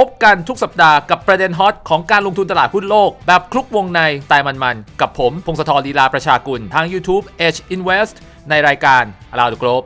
พบกันทุกสัปดาห์กับประเด็นฮอตของการลงทุนตลาดหุ้นโลก แบบคลุกวงในตายมันๆ กับผม พงศธรลีลาประชากุล ทาง YouTube Edge Invest ในรายการ Around the Globe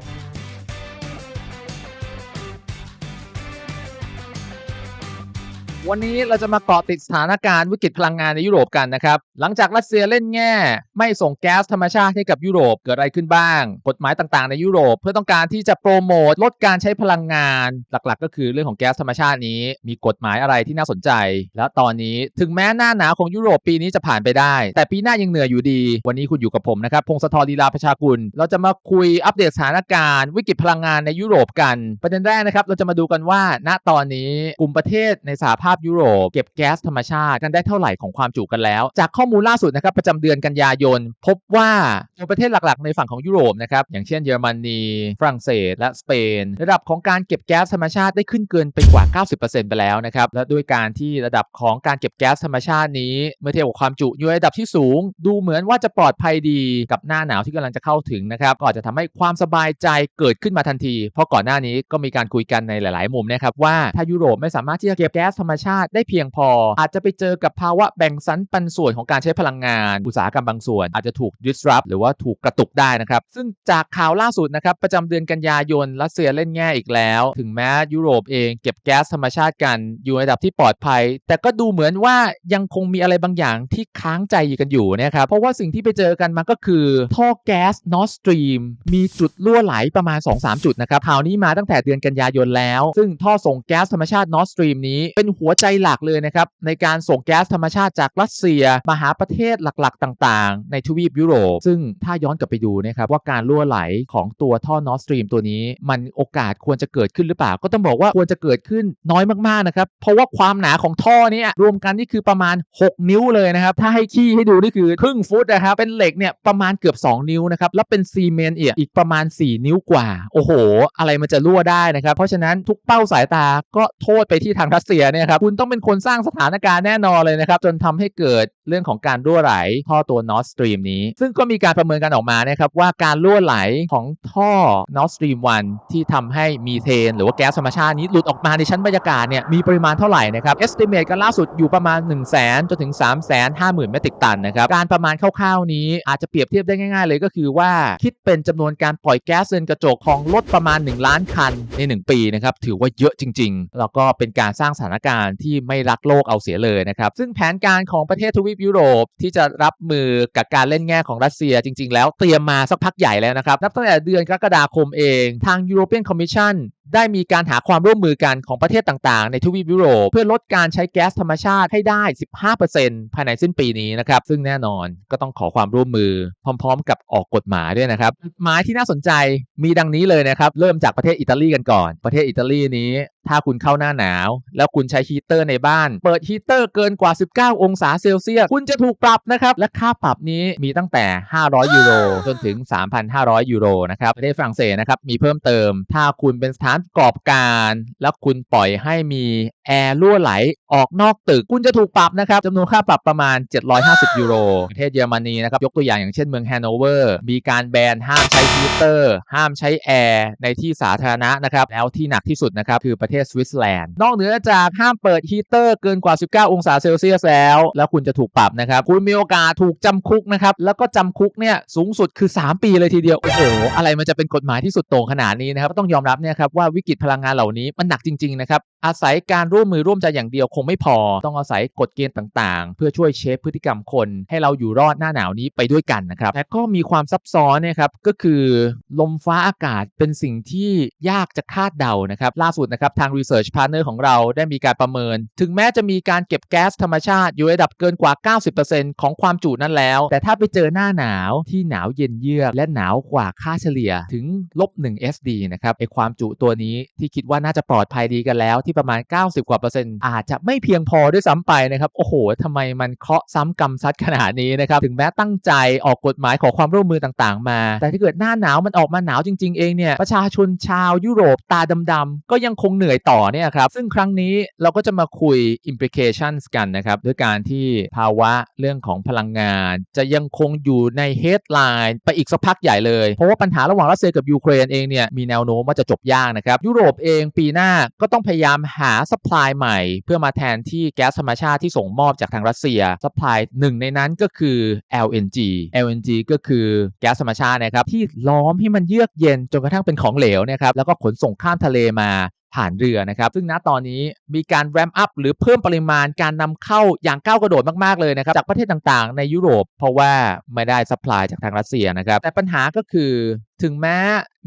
วันนี้เราจะมาเกาะติดสถานการณ์วิกฤตพลังงานในยุโรปกันนะครับ หลังจากรัสเซียเล่นแง่ ไม่ส่งแก๊สธรรมชาติให้กับยุโรปเกิดอะไรขึ้นบ้าง กฎหมายต่างๆในยุโรป เพื่อต้องการที่จะโปรโมทลดการใช้พลังงาน หลักๆ ก็คือเรื่องของแก๊สธรรมชาตินี้ มีกฎหมายอะไรที่น่าสนใจ และตอนนี้ถึงแม้หน้าหนาวของยุโรปปีนี้จะผ่านไปได้ แต่ปีหน้ายังเหนื่อยอยู่ดี วันนี้คุณอยู่กับผมนะครับพงศธรลีลาประชากุลเราจะมาคุยอัปเดตสถานการณ์ วิกฤตพลังงานในยุโรปกันประเด็นแรกนะครับเราจะมาดูกันว่าณตอนนี้กลุ่มประเทศในสหภาพยุโรป เก็บแก๊สธรรมชาติกันได้เท่าไหร่ของความจุกันแล้ว จากข้อมูลล่าสุดนะครับประจำเดือนกันยายน พบว่าในประเทศหลักๆ ในฝั่งของยุโรปนะครับอย่างเช่นเยอรมนีฝรั่งเศส และสเปน ระดับของการเก็บแก๊สธรรมชาติได้ขึ้นเกินไปกว่า 90%ไปแล้วนะครับและด้วยการที่ระดับของการเก็บแก๊สธรรมชาตินี้ เมื่อเทียบกับความจุอยู่ในระดับที่สูง ดูเหมือนว่าจะปลอดภัยดีกับหน้าหนาวที่กำลังจะเข้าถึงนะครับก็อาจจะทำให้ความสบายใจเกิดขึ้นมาทันที เพราะก่อนหน้านี้ก็มีการคุยกันในหลาย ๆ มุมนะครับว่าถ้ายุโรปไม่สามารถที่จะเก็บแก๊สธรรมชาติได้เพียงพอ อาจจะไปเจอกับภาวะแบ่งสรรปันส่วนของการใช้พลังงาน อุตสาหกรรมบางส่วน อาจจะถูก disrupt หรือว่าถูกกระตุกได้นะครับ ซึ่งจากข่าวล่าสุดนะครับ ประจำเดือนกันยายนรัสเซียเล่นแง่อีกแล้ว ถึงแม้ยุโรปเองเก็บแก๊สธรรมชาติกันอยู่ในระดับที่ปลอดภัย แต่ก็ดูเหมือนว่ายังคงมีอะไรบางอย่างที่ค้างใจอยู่กันอยู่นะครับเพราะว่าสิ่งที่ไปเจอกันมันก็คือ ท่อแก๊ส Nord Stream มีจุดรั่วไหลประมาณ 2-3 จุดนะครับข่าวนี้มาตั้งแต่เดือนกันยายนแล้ว ซึ่งท่อส่งแก๊สธรรมชาติ Nord Stream นี้เป็นหัวใจหลักเลยนะครับในการส่งแก๊สธรรมชาติจากรัสเซียมาหาประเทศหลักๆ ต่างๆ ในทวีปยุโรป ซึ่งถ้าย้อนกลับไปดูนะครับว่าการรั่วไหลของตัวท่อ Nord Stream ตัวนี้ มันโอกาสควรจะเกิดขึ้นหรือเปล่า ก็ต้องบอกว่าควรจะเกิดขึ้นน้อยมากๆนะครับเพราะว่าความหนาของท่อนี้รวมกันนี่คือประมาณ 6 นิ้วเลยนะครับถ้าให้ขี้ให้ดูนี่คือครึ่งฟุตนะครับเป็นเหล็กเนี่ยประมาณเกือบ 2 นิ้วนะครับแล้วเป็นซีเมนต์อีกอีกประมาณ 4 นิ้วกว่า โอ้โห อะไรมันจะรั่วได้นะครับเพราะฉะนั้นทุกเป้าสายตาก็โทษไปที่ทางรัสเซียเนี่ยครับคุณต้องเป็นคนสร้างสถานการณ์แน่นอนเลยนะครับ จนทำให้เกิด เรื่องของการรั่วไหลท่อตัว Nord Stream นี้ ซึ่งก็มีการประเมินกันออกมานะครับว่าการรั่วไหลของท่อ Nord Stream 1ที่ทำให้มีเทน หรือว่าแก๊สธรรมชาตินี้หลุดออกมาในชั้นบรรยากาศเนี่ยมีปริมาณเท่าไหร่นะครับ estimate กันล่าสุดอยู่ประมาณ 1 0 0 0 0แสนจนถึง 3 5 0 0 0 0เมตริกตันนะครับการประมาณคร่าวๆนี้อาจจะเปรียบเทียบได้ง่าย ๆ เลยก็คือว่าคิดเป็นจำนวนการปล่อยแก๊สเรือนกระจกของรถประมาณ 1 ล้านคันใน 1 ปีนะครับถือว่าเยอะจริง ๆ แล้วก็เป็นการสร้างสถานการณ์ที่ไม่รักโลกเอาเสียเลยนะครับซึ่งแผนการของประเทศทวีปยุโรปที่จะรับมือกับการเล่นแง่ของรัสเซียจริง ๆ แล้วเตรียมมาสักพักใหญ่แล้วนะครับนับตั้งแต่เดือนกรกฎาคมเองทาง European Commission ได้มีการหาความร่วมมือกันของประเทศต่างๆ ในทวีปยุโรป เพื่อลดการใช้แก๊สธรรมชาติให้ได้ 15%ภายในสิ้นปีนี้นะครับ ซึ่งแน่นอนก็ต้องขอความร่วมมือพร้อม ๆ กับออกกฎหมายด้วยนะครับกฎหมายที่น่าสนใจมีดังนี้เลยนะครับ เริ่มจากประเทศอิตาลีกันก่อน ประเทศอิตาลีนี้ ถ้าคุณเข้าหน้าหนาว แล้วคุณใช้ฮีเตอร์ในบ้าน เปิดฮีเตอร์เกินกว่า 19 องศาเซลเซียสคุณจะถูกปรับนะครับและค่าปรับนี้มีตั้งแต่ 500 ยูโรจนถึง 3,500 ยูโรนะครับประเทศฝรั่งเศสนะครับมีเพิ่มเติม ถ้าคุณเป็นสถานประกอบการ แล้วคุณปล่อยให้มีแอร์รั่วไหลออกนอกตึก คุณจะถูกปรับนะครับจำนวนค่าปรับประมาณ 750 ยูโร ประเทศเยอรมนีนะครับยกตัวอย่างอย่างเช่นเมืองแฮนโนเวอร์มีการแบนห้ามใช้ฮีเตอร์ ห้ามใช้แอร์ในที่สาธารณะนะครับแล้วที่หนักที่สุดนะครับคือประเทศสวิตเซอร์แลนด์นอกเหนือจากห้ามเปิดฮีเตอร์เกินกว่า 19 องศาเซลเซียสแล้ว แล้วคุณจะถูกปรับนะครับคุณมีโอกาสถูกจำคุกนะครับแล้วก็จำคุกเนี่ยสูงสุดคือ 3 ปีเลยทีเดียวโอ้โหอะไรมันจะเป็นกฎหมายที่สุดโต่งขนาดนี้นะครับต้องยอมรับเนี่ยครับว่าวิกฤตพลังงานเหล่านี้มันหนักจริงๆนะครับอาศัยการร่วมมือร่วมใจอย่างเดียวคงไม่พอ ต้องอาศัยกฎเกณฑ์ต่างๆ เพื่อช่วยเชฟพฤติกรรมคน ให้เราอยู่รอดหน้าหนาวนี้ไปด้วยกันนะครับ แต่ก็มีความซับซ้อนนะครับก็คือลมฟ้าอากาศเป็นสิ่งที่ยากจะคาดเดานะครับ ล่าสุดนะครับทาง Research Partner ของเราได้มีการประเมิน ถึงแม้จะมีการเก็บแก๊สธรรมชาติอยู่ระดับเกินกว่า 90%ของความจุนั้นแล้ว แต่ถ้าไปเจอหน้าหนาวที่หนาวเย็นเยือกและหนาวกว่าค่าเฉลี่ยถึงลบ1 SD นะครับไอความจุตัวนี้ที่คิดว่าน่าจะปลอดภัยดีกันแล้วทประมาณ 90 กว่าเปอร์เซ็นต์อาจจะไม่เพียงพอด้วยซ้ำไปนะครับโอ้โหทำไมมันเคาะซ้ำกรรมซัดขนาดนี้นะครับถึงแม้ตั้งใจออกกฎหมายขอความร่วมมือต่างๆ มา แต่ถ้าเกิดหน้าหนาวมันออกมาหนาวจริง ๆ เองเนี่ยประชาชนชาวยุโรปตาดำๆก็ยังคงเหนื่อยต่อเนี่ยครับซึ่งครั้งนี้เราก็จะมาคุย implications กันนะครับด้วยการที่ภาวะเรื่องของพลังงาน จะยังคงอยู่ใน headline ไปอีกสักพักใหญ่เลย เพราะว่าปัญหาระหว่างรัสเซียกับยูเครนเองเนี่ยมีแนวโน้มว่าจะจบยากนะครับยุโรปเองปีหน้าก็ต้องพยายามหามหาสป라이ใหม่เพื่อมาแทนที่แก๊สธรรมชาติที่ส่งมอบจากทางรัสเซียสป라이หนึ่งในนั้นก็คือ LNG LNG ก็คือแก๊สธรรมชาตินะครับที่ล้อมให้มันเยือกเย็นจนกระทั่งเป็นของเหลวนะครับแล้วก็ขนส่งข้ามทะเลมา ผ่านเรือนะครับ ซึ่งณตอนนี้มีการแรมอัพหรือเพิ่มปริมาณการนำเข้าอย่างก้าวกระโดดมากๆเลยนะครับ จากประเทศต่างๆ ในยุโรป เพราะว่าไม่ได้ซัพพลายจากทางรัสเซียนะครับ แต่ปัญหาก็คือถึงแม้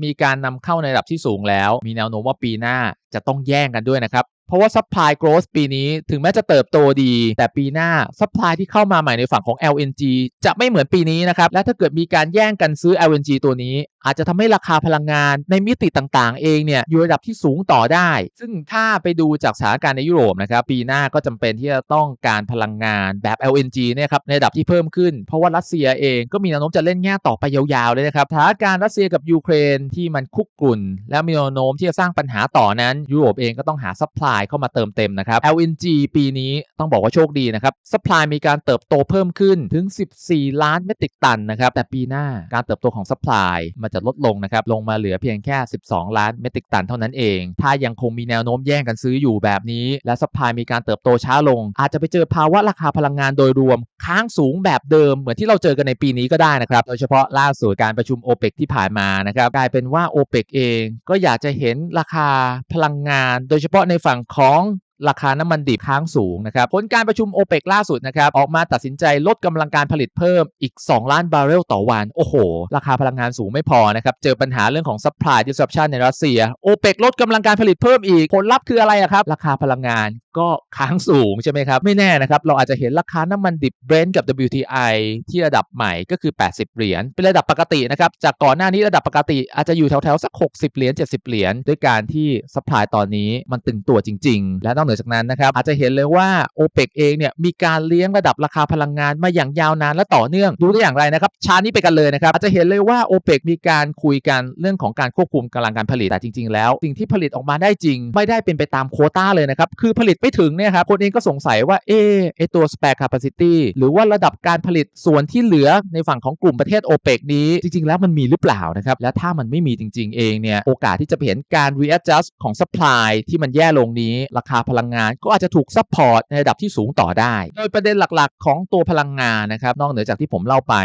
มีการนำเข้าในระดับที่สูงแล้ว มีแนวโน้มว่าปีหน้าจะต้องแย่งกันด้วยนะครับ เพราะว่า supply growth ปีนี้ถึงแม้จะเติบโตดี แต่ปีหน้า supply ที่เข้ามาใหม่ในฝั่งของ LNG จะไม่เหมือนปีนี้นะครับ และถ้าเกิดมีการแย่งกันซื้อ LNG ตัวนี้ อาจจะทำให้ราคาพลังงานในมิติต่างๆ เองเนี่ยอยู่ระดับที่สูงต่อได้ ซึ่งถ้าไปดูจากสถานการณ์ในยุโรปนะครับปีหน้าก็จำเป็นที่จะต้องการพลังงานแบบ LNG เนี่ยครับในระดับที่เพิ่มขึ้น เพราะว่ารัสเซียเองก็มีแนวโน้มจะเล่นแง่ต่อไปยาวๆเลยนะครับสถานการณ์รัสเซียกับยูเครนที่มันคุกกุ่น และมีแนวโน้มที่จะสร้างปัญหาต่อนั้นยุโรปเองก็ต้องหาซัพพลายเข้ามาเติมเต็มนะครับ LNG ปีนี้ต้องบอกว่าโชคดีนะครับซัพพลายมีการเติบโตเพิ่มขึ้นถึง 14 ล้านเมตริกตันนะครับแต่ปีหน้าการเติบโตของซัพพลายมันจะลดลงนะครับลงมาเหลือเพียงแค่ 12 ล้านเมตริกตันเท่านั้นเอง ถ้ายังคงมีแนวโน้มแย่งกันซื้ออยู่แบบนี้ และซัพพลายมีการเติบโตช้าลง อาจจะไปเจอภาวะราคาพลังงานโดยรวม ค้างสูงแบบเดิม เหมือนที่เราเจอกันในปีนี้ก็ได้นะครับโดยเฉพาะล่าสุดการประชุมโอเปกที่ผ่านมานะครับกลายเป็นว่าโอเปกเองก็อยากจะเห็นราคาพลังงาน โดยเฉพาะในฝั่งของราคาน้ำมันดิบค้างสูงนะครับผลการประชุมโอเปกล่าสุดนะครับออกมาตัดสินใจลดกำลังการผลิตเพิ่มอีก 2 ล้านบาร์เรลต่อวัน โอ้โห ราคาพลังงานสูงไม่พอนะครับเจอปัญหาเรื่องของ supply disruption ในรัสเซียโอเปกลดกำลังการผลิตเพิ่มอีกผลลัพธ์คืออะไรครับ ราคาพลังงาน ก็ค้างสูงใช่ไหมครับ ไม่แน่นะครับ เราอาจจะเห็นราคาน้ำมันดิบ Brent กับ WTI ที่ระดับใหม่ก็คือ 80 เหรียญ เป็นระดับปกตินะครับ จากก่อนหน้านี้ระดับปกติอาจจะอยู่แถวๆ สัก 60 เหรียญ 70 เหรียญ ด้วยการที่ supply ตอนนี้มันตึงตัวจริง ๆ และนอกเหนือจากนั้นนะครับ อาจจะเห็นเลยว่า OPEC เองเนี่ยมีการเลี้ยงระดับราคาพลังงานมาอย่างยาวนานและต่อเนื่อง ดูได้อย่างไรนะครับชานี้ไปกันเลยนะครับอาจจะเห็นเลยว่า OPEC มีการคุยกันเรื่องของการควบคุมกำลังการผลิตแต่จริง ๆ แล้ว สิ่งที่ผลิตออกมาได้จริง ไม่ได้เป็นไปตามโคต้าเลยนะครับคือผลิตไม่ถึงเนี่ยครับคนเองก็สงสัยว่าเออไอตัว spare capacity หรือว่าระดับการผลิตส่วนที่เหลือในฝั่งของกลุ่มประเทศ OPEC นี้ จริง ๆ แล้วมันมีหรือเปล่านะครับ และถ้ามันไม่มีจริง ๆ เองเนี่ยโอกาสที่จะเห็นการ readjust ของ supply ที่มันแย่ลงนี้ ราคาพลังงานก็อาจจะถูก support ในระดับที่สูงต่อได้ โดยประเด็นหลักๆ ของตัวพลังงานนะครับนอกเหนือจากที่ผมเล่าไป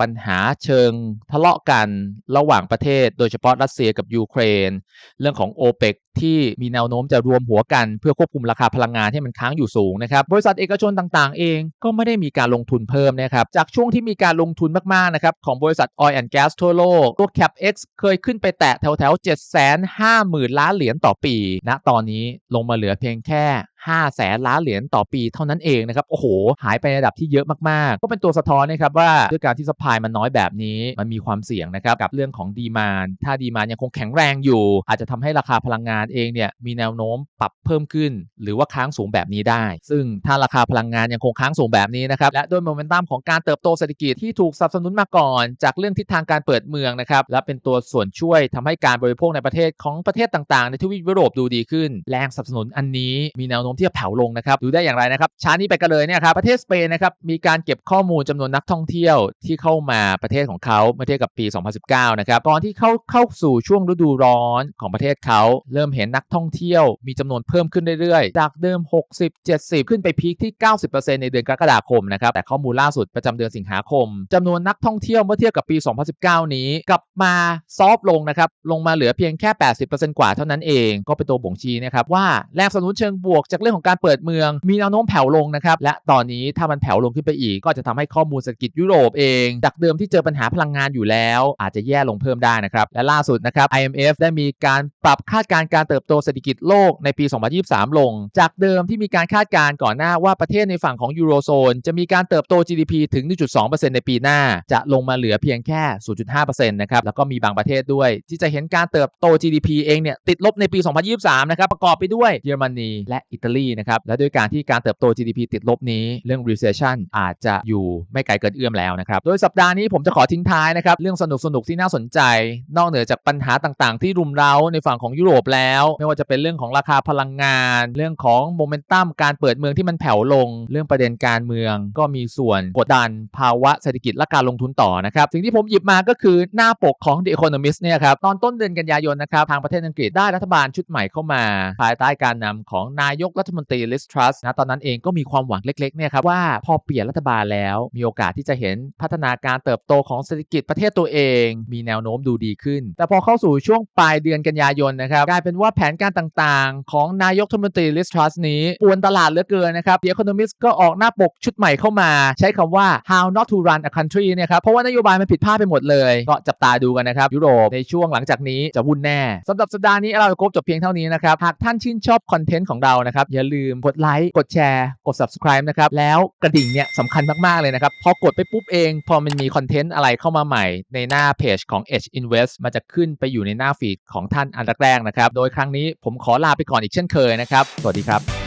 ปัญหาเชิงทะเลาะกันระหว่างประเทศ โดยเฉพาะรัสเซียกับยูเครน เรื่องของ o p e c ที่มีแนวโน้มจะรวมหัวกันเพื่อควบคุมราคาพลังงานให้มันค้างอยู่สูงนะครับ บริษัทเอกชนต่างๆ เองก็ไม่ได้มีการลงทุนเพิ่มนะครับ จากช่วงที่มีการลงทุนมากๆนะครับของบริษัท Oil and Gas ทั่วโลกตัว CapEx เคยขึ้นไปแตะแถวๆ750,000 ล้านเหรียญต่อปีณตอนนี้ลงมาเหลือเพียงแค่ 5แสนล้านเหรียญต่อปีเท่านั้นเองนะครับโอ้โห หายไปในระดับที่เยอะมาก ๆ ก็เป็นตัวสะท้อนนะครับว่าด้วยการที่สปายมันน้อยแบบนี้มันมีความเสี่ยงนะครับกับเรื่องของดีมานถ้าดีมานยังคงแข็งแรงอยู่ อาจจะทำให้ราคาพลังงานเองเนี่ยมีแนวโน้มปรับเพิ่มขึ้น หรือว่าค้างสูงแบบนี้ได้ ซึ่งถ้าราคาพลังงานยังคงค้างสูงแบบนี้นะครับและด้วยโมเมนตัมของการเติบโตเศรษฐกิจที่ถูกสนับสนุนมาก่อน จากเรื่องทิศทางการเปิดเมืองนะครับและเป็นตัวส่วนช่วยทำให้การบริโภคในประเทศของประเทศต่างๆ ในทวีปยุโรปดูดีขึ้น แรงสนับสนุนอันนี้มีแนวโน้มที่จะแผ่วลงนะครับดูได้อย่างไรนะครับชาร์ตนี้ไปกันเลยเนี่ยครับประเทศสเปนนะครับมีการเก็บข้อมูลจำนวนนักท่องเที่ยวที่เข้ามาประเทศของเขาเมื่อเทียบกับปี 2019 นะครับตอนที่เข้าเข้าสู่ช่วงฤดูร้อนของประเทศเขา เริ่มเห็นนักท่องเที่ยวมีจำนวนเพิ่มขึ้นเรื่อยๆ จากเดิม 60 70 ขึ้นไปพีคที่ 90%ในเดือนกรกฎาคมนะครับแต่ข้อมูลล่าสุดประจำเดือนสิงหาคมจำนวนนักท่องเที่ยวเมื่อเทียบกับปี 2019 นี้ กลับมาซอฟลงนะครับลงมาเหลือเพียงแค่ 80%กว่าเท่านั้นเองก็เป็นตัวบ่งชี้นะครับว่าแรงสนับสนุนเชิงบวกจากเรื่องของการเปิดเมือง มีแนวโน้มแผ่วลงนะครับ และตอนนี้ถ้ามันแผ่วลงขึ้นไปอีก ก็จะทำให้ข้อมูลเศรษฐกิจยุโรปเอง จากเดิมที่เจอปัญหาพลังงานอยู่แล้ว อาจจะแย่ลงเพิ่มได้นะครับ และล่าสุดนะครับ IMF ได้มีการปรับคาดการณ์การเติบโตเศรษฐกิจโลกในปี 2023 ลง จากเดิมที่มีการคาดการณ์ก่อนหน้าว่าประเทศในฝั่งของยูโรโซนจะมีการเติบโต GDP ถึง 1.2%ในปีหน้า จะลงมาเหลือเพียงแค่ 0.5%นะครับแล้วก็มีบางประเทศด้วย ที่จะเห็นการเติบโต GDP เองเนี่ยติดลบในปี 2023 นะครับประกอบไปด้วยเยอรมนีและอิตา Italy นะครับและด้วยการที่การเติบโต GDP ติดลบนี้เรื่อง recession อาจจะอยู่ไม่ไกลเกินเอื้อมแล้วนะครับโดยสัปดาห์นี้ผมจะขอทิ้งท้ายนะครับเรื่องสนุกๆที่น่าสนใจ นอกเหนือจากปัญหาต่างๆ ที่รุมเร้าในฝั่งของยุโรปแล้ว ไม่ว่าจะเป็นเรื่องของราคาพลังงาน เรื่องของโมเมนตัมการเปิดเมืองที่มันแผ่วลง เรื่องประเด็นการเมือง ก็มีส่วนกดดันภาวะเศรษฐกิจและการลงทุนต่อนะครับสิ่งที่ผมหยิบมาก็คือหน้าปกของ The Economist เนี่ยครับตอนต้นเดือนกันยายนนะครับทางประเทศอังกฤษได้รัฐบาลชุดใหม่เข้ามา ภายใต้การนำของนายกรัฐมนตรีลิสทรัสนะตอนนั้นเองก็มีความหวังเล็กๆเนี่ยครับว่าพอเปลี่ยนรัฐบาลแล้วมีโอกาสที่จะเห็นพัฒนาการเติบโตของเศรษฐกิจประเทศตัวเอง มีแนวโน้มดูดีขึ้น แต่พอเข้าสู่ช่วงปลายเดือนกันยายนนะครับกลายเป็นว่าแผนการต่างๆ ของนายกรัฐมนตรีลิสทรัสนี้ป่วนตลาดเหลือเกินนะครับ The Economist ก็ออกหน้าปกชุดใหม่เข้ามา ใช้คำว่า how not to run a country เนี่ยครับเพราะว่านโยบายมันผิดพลาดไปหมดเลยก็จับตาดูกันนะครับยุโรปในช่วงหลังจากนี้จะวุ่นแน่สำหรับสัปดาห์นี้เราจะครบจบเพียงเท่านี้นะครับหากท่านชื่นชอบคอนเทนต์ของเรานะครับอย่าลืมกดไลค์กดแชร์กด subscribe นะครับ แล้วกระดิ่งเนี่ยสำคัญมาก ๆ เลยนะครับ พอกดไปปุ๊บเอง พอมันมีคอนเทนต์อะไรเข้ามาใหม่ ในหน้าเพจของ Edge Invest มันจะขึ้นไปอยู่ในหน้าฟีดของท่านอันแรกๆนะครับ โดยครั้งนี้ผมขอลาไปก่อนอีกเช่นเคยนะครับ สวัสดีครับ